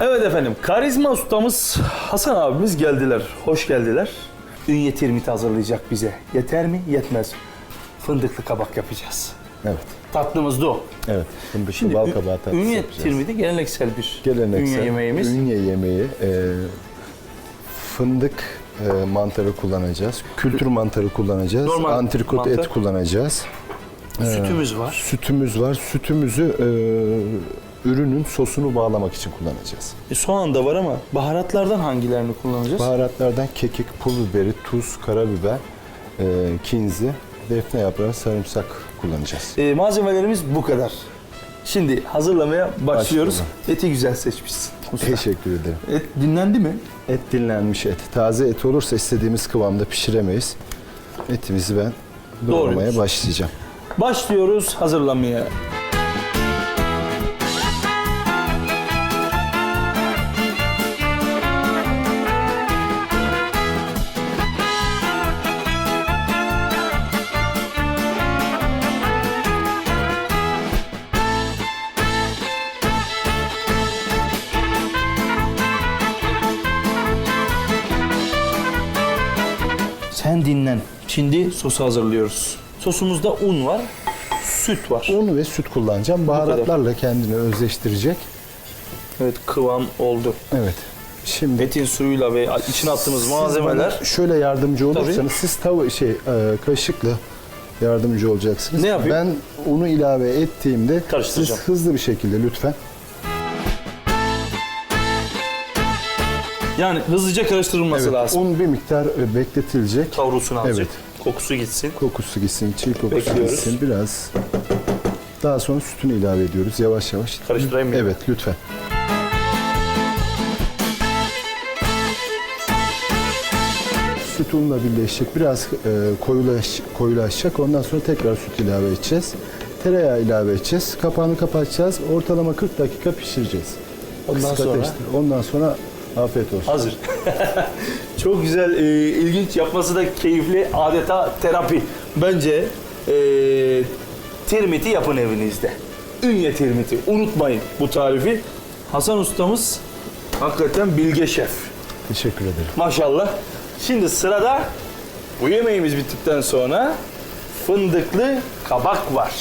Evet efendim, karizma ustamız Hasan abimiz geldiler. Hoş geldiler. Ünye tirmiti hazırlayacak bize. Yeter mi? Yetmez. Fındıklı kabak yapacağız. Evet. Tatlımız da o. Evet. Fındıklı Şimdi bal kabağı tatlısı Ünye yapacağız. tirmiti geleneksel bir Geleneksel. ünye yemeğimiz. Ünye yemeği. e, fındık e, mantarı kullanacağız. Kültür mantarı kullanacağız. Normal Antrikot mantar. et kullanacağız. Sütümüz var. Sütümüz var. Sütümüzü e, ürünün sosunu bağlamak için kullanacağız. E, soğan da var ama baharatlardan hangilerini kullanacağız? Baharatlardan kekik, pul biberi, tuz, karabiber, e, kinzi, defne yaprağı, sarımsak kullanacağız. E, malzemelerimiz bu kadar. Şimdi hazırlamaya başlıyoruz. Başlayalım. Eti güzel seçmişsin. usta. Teşekkür ederim. Et dinlendi mi? Et dinlenmiş et. Taze et olursa istediğimiz kıvamda pişiremeyiz. Etimizi ben doğramaya Doğruyoruz. başlayacağım. Başlıyoruz hazırlamaya. Sen dinlen. Şimdi sosu hazırlıyoruz. Sosumuzda un var, süt var. Un ve süt kullanacağım. Baharatlarla kendini özleştirecek. Evet kıvam oldu. Evet. Şimdi Etin suyuyla ve içine attığımız siz malzemeler. bana şöyle yardımcı olursanız Tabii. siz tava şey e, kaşıkla yardımcı olacaksınız. Ne yapayım? Ben unu ilave ettiğimde siz Karıştıracağım. hızlı bir şekilde lütfen Yani hızlıca karıştırılması Evet, lazım. un bir miktar e, bekletilecek. Kavrulsun azıcık. Evet. Kokusu gitsin. Kokusu gitsin, çiğ kokusu Bekliyoruz. gitsin biraz. Daha sonra sütünü ilave ediyoruz yavaş yavaş. Karıştırayım mı? Evet, lütfen. Süt unla birleşecek. Biraz e, koyulaş, koyulaşacak. Ondan sonra tekrar süt ilave edeceğiz. Tereyağı ilave edeceğiz. Kapağını kapatacağız. Ortalama 40 dakika pişireceğiz. Ondan Kısık sonra? ateşte. Ondan sonra afiyet olsun. Hazır. Çok güzel, e, ilginç yapması da keyifli. Adeta terapi. Bence e, tirmiti yapın evinizde. Ünye tirmiti. Unutmayın bu tarifi. Hasan ustamız hakikaten bilge şef. Teşekkür ederim. Maşallah. Şimdi sırada bu yemeğimiz bittikten sonra fındıklı kabak var.